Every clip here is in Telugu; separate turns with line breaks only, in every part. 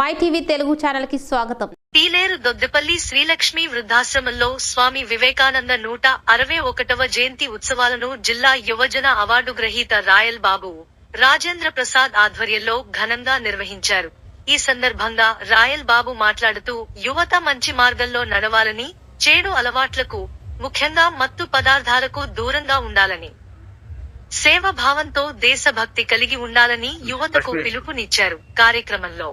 మై టీవీ తెలుగు ఛానల్కి స్వాగతం.
పీలేరు దొద్దెపల్లి శ్రీలక్ష్మి వృద్ధాశ్రమంలో స్వామి వివేకానంద నూట అరవై ఒకటవ జయంతి ఉత్సవాలను జిల్లా యువజన అవార్డు గ్రహీత రాయల్ బాబు రాజేంద్ర ప్రసాద్ ఆధ్వర్యంలో ఘనంగా నిర్వహించారు. ఈ సందర్భంగా రాయల్ బాబు మాట్లాడుతూ యువత మంచి మార్గంలో నడవాలని చెడు అలవాట్లకు ముఖ్యంగా మత్తు పదార్థాలకు దూరంగా ఉండాలని సేవభావంతో దేశభక్తి కలిగి ఉండాలని యువతకు పిలుపునిచ్చారు. కార్యక్రమంలో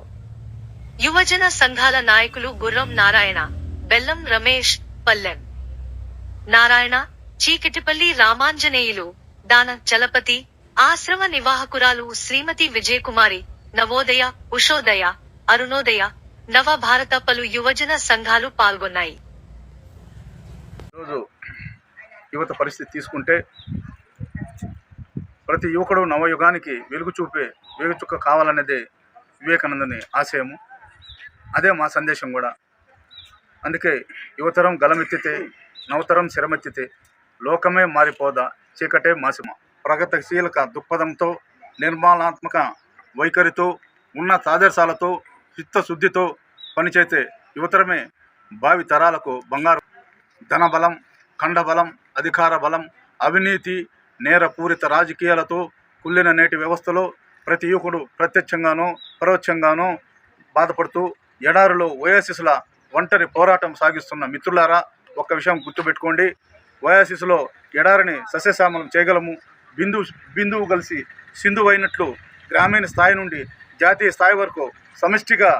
యువజన సంఘాల నాయకులు గుర్రం నారాయణ బెల్లం రమేష్ పల్లెం. నారాయణ చీకటిపల్లి రామాంజనేయులు దాన చలపతి ఆశ్రమ నివాహకురాలు శ్రీమతి విజయకుమారి నవోదయ ఉషోదయ అరుణోదయ నవ భారత పలు యువజన సంఘాలు పాల్గొన్నాయి.
ఈరోజు యువత పరిస్థితి తీసుకుంటే ప్రతి యువకుడు నవయుగానికి వెలుగు చూపే వెలుగు కావాలనేదే వివేకానందని ఆశయము. అదే మా సందేశం కూడా. అందుకే యువతరం గలమెత్తితే నవతరం శరమెత్తితే లోకమే మారిపోదా చీకటే మాసిమ. ప్రగతిశీలక దృక్పథంతో నిర్మాణాత్మక వైఖరితో ఉన్న ఆదర్శాలతో చిత్తశుద్ధితో పనిచేసే యువతరమే భావి తరాలకు బంగారు. ధనబలం ఖండబలం అధికార బలం అవినీతి నేరపూరిత రాజకీయాలతో కుళ్ళిన నేటి వ్యవస్థలో ప్రతి యువకుడు ప్రత్యక్షంగానో పరోక్షంగానో బాధపడుతూ ఎడారిలో ఓయాసిస్ల ఒంటరి పోరాటం సాగిస్తున్న మిత్రులారా ఒక్క విషయం గుర్తుపెట్టుకోండి. ఓయాసిస్లో ఎడారిని సస్యశ్యామలం చేయగలము. బిందువు బిందువు కలిసి సింధువైనట్లు గ్రామీణ స్థాయి నుండి జాతీయ స్థాయి వరకు సమిష్టిగా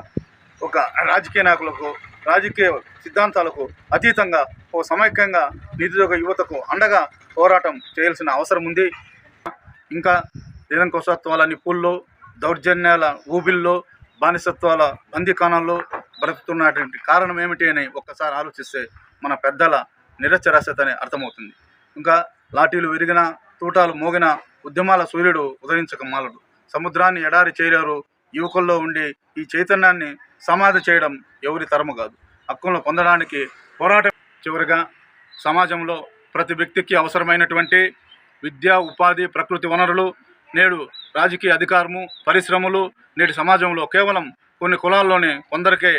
ఒక రాజకీయ నాయకులకు రాజకీయ సిద్ధాంతాలకు అతీతంగా ఓ సమైక్యంగా నిరుద్యోగ యువతకు అండగా పోరాటం చేయాల్సిన అవసరం ఉంది. ఇంకా నిరంకుశత్వాల నిపుల్లో దౌర్జన్యాల ఊబిల్లో బానిసత్వాల బందీకాణంలో బ్రతుకుతున్నటువంటి కారణం ఏమిటి అని ఒక్కసారి ఆలోచిస్తే మన పెద్దల నిరచరాస్యత అని అర్థమవుతుంది. ఇంకా లాఠీలు విరిగిన తూటాలు మోగిన ఉద్యమాల సూర్యుడు ఉదయించక మాలడు. సముద్రాన్ని ఎడారి చేరారు. యువకుల్లో ఉండి ఈ చైతన్యాన్ని సమాధి చేయడం ఎవరి తరము కాదు. హక్కులను పొందడానికి పోరాటం చివరిగా సమాజంలో ప్రతి వ్యక్తికి అవసరమైనటువంటి విద్య ఉపాధి ప్రకృతి వనరులు నేడు రాజకీయ అధికారము పరిశ్రమలు నేటి సమాజంలో కేవలం కొన్ని కులాల్లోనే కొందరికే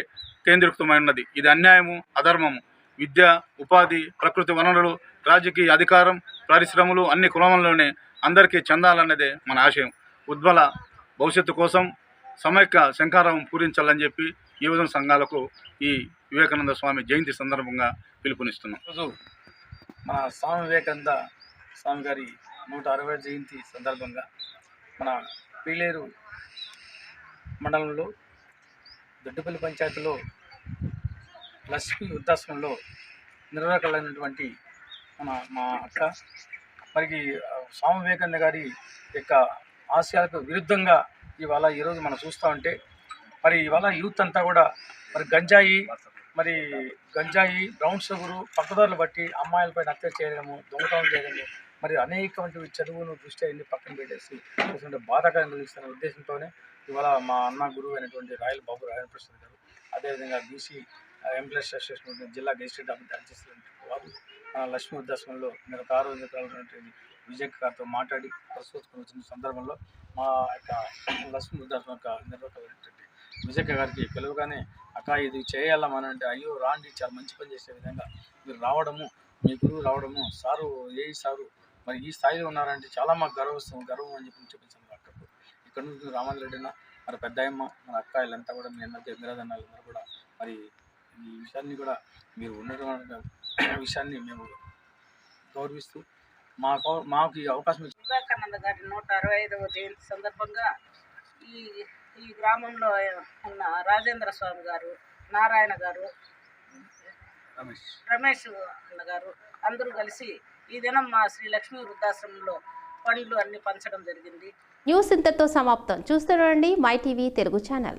కేంద్రీకృతమై ఉన్నది ఇది అన్యాయము అధర్మము. విద్య ఉపాధి ప్రకృతి వనరులు రాజకీయ అధికారం పరిశ్రమలు అన్ని కులంలోనే అందరికీ చెందాలన్నదే మన ఆశయం. ఉజ్వల భవిష్యత్తు కోసం సమైక్య శంకారావం పూరించాలని చెప్పి యువజన సంఘాలకు ఈ వివేకానంద స్వామి జయంతి సందర్భంగా పిలుపునిస్తున్నాం.
ఈరోజు మన స్వామి వివేకానంద స్వామి గారి నూట అరవై జయంతి సందర్భంగా మన పీలేరు మండలంలో దొడ్డుపల్లి పంచాయతీలో లక్ష్మి వృద్ధాశ్రమంలో నిర్వాహకులైనటువంటి మన మా అక్క మరి స్వామి వివేకానంద గారి యొక్క ఆశయాలకు విరుద్ధంగా ఇవాళ ఈరోజు మనం చూస్తూ ఉంటే మరి ఇవాళ యూత్ అంతా కూడా మరి గంజాయి మరి గంజాయి బ్రౌన్ షుగరు పక్కదారులు బట్టి అమ్మాయిలపైన హత్య చేయడము దొంగతనం చేయడము మరి అనేకటువంటి చదువును దృష్టి అన్ని పక్కన పెట్టేసి చూస్తుంటే బాధాకరం కలిగిస్తున్న ఉద్దేశంతోనే ఇవాళ మా అన్న గురువు అయినటువంటి రాయల్ బాబు రాయల్ ప్రసాద్ గారు అదేవిధంగా బీసీ ఎంప్లాయీస్ అసోసియేషన్ జిల్లా డిస్ట్రిక్ట్ అధ్యక్షులు వారు లక్ష్మీ ఉద్దేశంలో నేను కారు ఆరు విజయ్ గారితో మాట్లాడి ప్రస్తుతం వచ్చిన సందర్భంలో మా యొక్క లక్ష్మీ ఉద్దేశం యొక్క నిర్వాహకులైనటువంటి విజయ్ గారికి పిలువగానే అక్క ఇది చేయాలమనంటే అయ్యో రాండి చాలా మంచి పని చేసే విధంగా మీరు రావడము మీ గురువు రావడము సారు ఏ సారు మరి ఈ స్థాయిలో ఉన్నారంటే చాలా మాకు గర్వస్తాం గర్వం అని చెప్పి చూపించాను అక్కకు. ఇక్కడ నుంచి రామాజు రెడ్డిన మరి పెద్దయ్యమ్మ మన అక్క వీళ్ళంతా కూడా మీ అన్న ఇంద్రదన్నాలు అందరూ కూడా మరి ఈ విషయాన్ని కూడా మీరు ఉండడం విషయాన్ని మేము గౌరవిస్తూ మాకు మాకు ఈ అవకాశం
వివేకానంద గారి నూట అరవై ఐదవ జయంతి సందర్భంగా ఈ ఈ గ్రామంలో ఉన్న రాజేంద్ర స్వామి గారు నారాయణ గారు
రమేష్.
రమేష్ అన్న గారు అందరూ కలిసి ఈ దినం మా శ్రీ లక్ష్మీ వృద్ధాశ్రమంలో పండ్లు అన్ని పంచడం జరిగింది.
న్యూస్ ఇంతతో సమాప్తం. చూస్తూ రండి మై టీవీ తెలుగు ఛానల్.